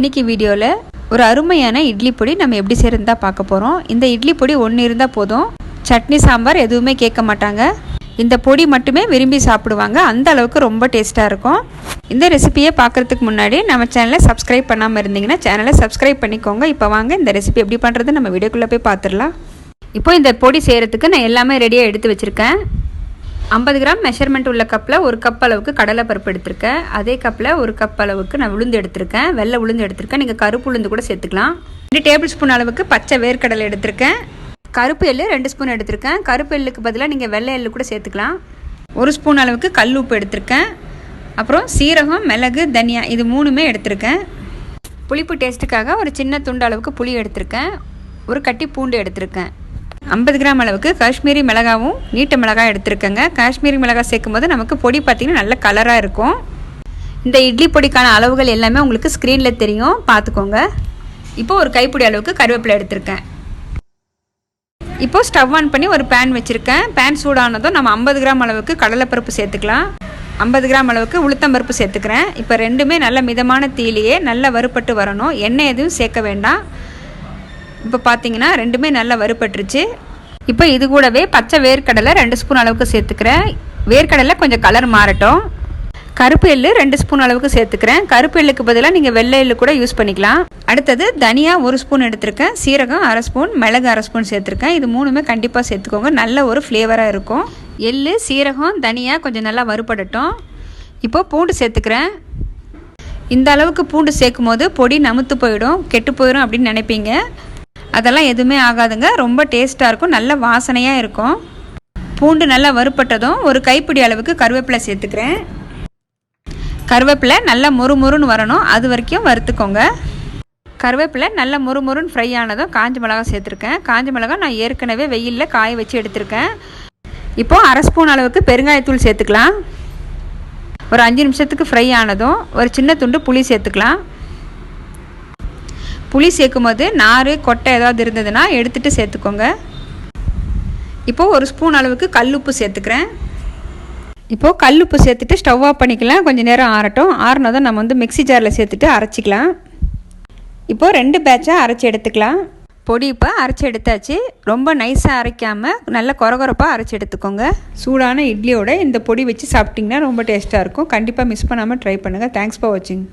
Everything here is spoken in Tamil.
இன்னைக்கு வீடியோவில் ஒரு அருமையான இட்லி பொடி நம்ம எப்படி செய்யறது தான் பார்க்க போகிறோம் இந்த இட்லி பொடி ஒன்று இருந்தால் போதும். சட்னி சாம்பார் எதுவுமே கேட்க மாட்டாங்க. இந்த பொடி மட்டுமே விரும்பி சாப்பிடுவாங்க. அந்த அளவுக்கு ரொம்ப டேஸ்ட்டாக இருக்கும். இந்த ரெசிபியை பார்க்குறதுக்கு முன்னாடி நம்ம சேனலை சப்ஸ்கிரைப் பண்ணாமல் இருந்தீங்கன்னா சேனலை சப்ஸ்கிரைப் பண்ணிக்கோங்க. இப்போ வாங்க இந்த ரெசிபி எப்படி பண்ணுறது நம்ம வீடியோக்குள்ளே போய் பார்த்துடலாம். இப்போ இந்த பொடி செய்கிறதுக்கு நான் எல்லாமே ரெடியாக எடுத்து வச்சுருக்கேன். ஐம்பது கிராம் மெஷர்மெண்ட் உள்ள கப்பில் ஒரு கப் அளவுக்கு கடலைப்பருப்பு எடுத்திருக்கேன். அதே கப்பில் ஒரு கப் அளவுக்கு நான் உளுந்து எடுத்திருக்கேன். வெள்ளை உளுந்து எடுத்திருக்கேன். நீங்கள் கருப்பு உளுந்து கூட சேர்த்துக்கலாம். ரெண்டு டேபிள் ஸ்பூன் அளவுக்கு பச்சை வேர்க்கடலை எடுத்திருக்கேன். கருப்பு எள்ளு ரெண்டு ஸ்பூன் எடுத்திருக்கேன். கருப்பு எள்ளுக்கு பதிலாக நீங்கள் வெள்ளை எள்ளு கூட சேர்த்துக்கலாம். ஒரு ஸ்பூன் அளவுக்கு கல் உப்பு எடுத்திருக்கேன். அப்புறம் சீரகம் மிளகு தனியா இது மூணுமே எடுத்திருக்கேன். புளிப்பு டேஸ்ட்டுக்காக ஒரு சின்ன துண்டு அளவுக்கு புளி எடுத்திருக்கேன். ஒரு கட்டி பூண்டு எடுத்திருக்கேன். ஐம்பது கிராம் அளவுக்கு காஷ்மீரி மிளகாவும் நீட்ட மிளகாய் எடுத்திருக்கேங்க. காஷ்மீரி மிளகாய் சேர்க்கும் போது நமக்கு பொடி பார்த்திங்கன்னா நல்ல கலராக இருக்கும். இந்த இட்லி பொடிக்கான அளவுகள் எல்லாமே உங்களுக்கு ஸ்க்ரீனில் தெரியும். பார்த்துக்கோங்க இப்போ ஒரு கைப்பிடி அளவுக்கு கருவேப்பிலை எடுத்திருக்கேன். இப்போ ஸ்டவ் ஆன் பண்ணி ஒரு பேன் வச்சுருக்கேன். பேன் சூடானதும் நம்ம ஐம்பது கிராம் அளவுக்கு கடலைப்பருப்பு சேர்த்துக்கலாம். ஐம்பது கிராம் அளவுக்கு உளுத்தம்பருப்பு சேர்த்துக்கிறேன். இப்போ ரெண்டுமே நல்ல மிதமான தீலியே நல்லா வறுபட்டு வரணும். எண்ணெய் எதுவும் சேர்க்க வேண்டாம். இப்போ பார்த்தீங்கன்னா ரெண்டுமே நல்லா வறுபட்டுருச்சு. இப்போ இது கூடவே பச்சை வேர்க்கடலை ரெண்டு ஸ்பூன் அளவுக்கு சேர்த்துக்கிறேன். வேர்க்கடலை கொஞ்சம் கலர் மாறட்டும். கருப்பு எள்ளு ரெண்டு ஸ்பூன் அளவுக்கு சேர்த்துக்கிறேன். கருப்பு எள்ளுக்கு பதிலாக நீங்கள் வெள்ளை எள்ளு கூட யூஸ் பண்ணிக்கலாம். அடுத்தது தனியா ஒரு ஸ்பூன் எடுத்திருக்கேன். சீரகம் அரை ஸ்பூன் மிளகு அரை ஸ்பூன் சேர்த்துருக்கேன். இது மூணுமே கண்டிப்பாக சேர்த்துக்கோங்க. நல்ல ஒரு ஃப்ளேவராக இருக்கும். எள்ளு சீரகம் தனியாக கொஞ்சம் நல்லா வறுபடட்டும். இப்போ பூண்டு சேர்த்துக்கிறேன். இந்த அளவுக்கு பூண்டு சேர்க்கும் போது பொடி நமுத்து போயிடும் கெட்டு போயிடும் அப்படின்னு நினைப்பீங்க. அதெல்லாம் எதுவுமே ஆகாதுங்க. ரொம்ப டேஸ்ட்டாக இருக்கும். நல்ல வாசனையாக இருக்கும். பூண்டு நல்லா வறுப்பட்டதும் ஒரு கைப்பிடி அளவுக்கு கருவேப்பிலை சேர்த்துக்கிறேன். கருவேப்பிலை நல்லா மொறுமொறுன்னு வரணும். அது வரைக்கும் வறுத்துக்கோங்க. கருவேப்பிலை நல்லா மொறுமொறுன்னு ஃப்ரை ஆனதும் காஞ்ச மிளகாய் சேர்த்துருக்கேன். காஞ்ச மிளகாய் நான் ஏற்கனவே வெயிலில் காய வச்சு எடுத்திருக்கேன். இப்போது அரை ஸ்பூன் அளவுக்கு பெருங்காயத்தூள் சேர்த்துக்கலாம். ஒரு அஞ்சு நிமிஷத்துக்கு ஃப்ரை ஆனதும் ஒரு சின்ன துண்டு புளி சேர்த்துக்கலாம். புளி சேர்க்கும் போது நார் கொட்டை ஏதாவது இருந்ததுன்னா எடுத்துகிட்டு சேர்த்துக்கோங்க. இப்போது ஒரு ஸ்பூன் அளவுக்கு கல்லுப்பு சேர்த்துக்கிறேன். இப்போது கல்லுப்பு சேர்த்துட்டு ஸ்டவ் ஆஃப் பண்ணிக்கலாம். கொஞ்சம் நேரம் ஆறட்டும். ஆறினதும் நம்ம வந்து மிக்ஸி ஜாரில் சேர்த்துட்டு அரைச்சிக்கலாம். இப்போது ரெண்டு பேட்சாக அரைச்சி எடுத்துக்கலாம். பொடி இப்போ அரைச்சி எடுத்தாச்சு. ரொம்ப நைஸாக அரைக்காமல் நல்ல குறகுறப்பாக அரைச்சி எடுத்துக்கோங்க. சூடான இட்லியோட இந்த பொடி வச்சு சாப்பிட்டிங்கன்னா ரொம்ப டேஸ்ட்டாக இருக்கும். கண்டிப்பாக மிஸ் பண்ணாமல் ட்ரை பண்ணுங்கள் தேங்க்ஸ் ஃபார் வாட்சிங்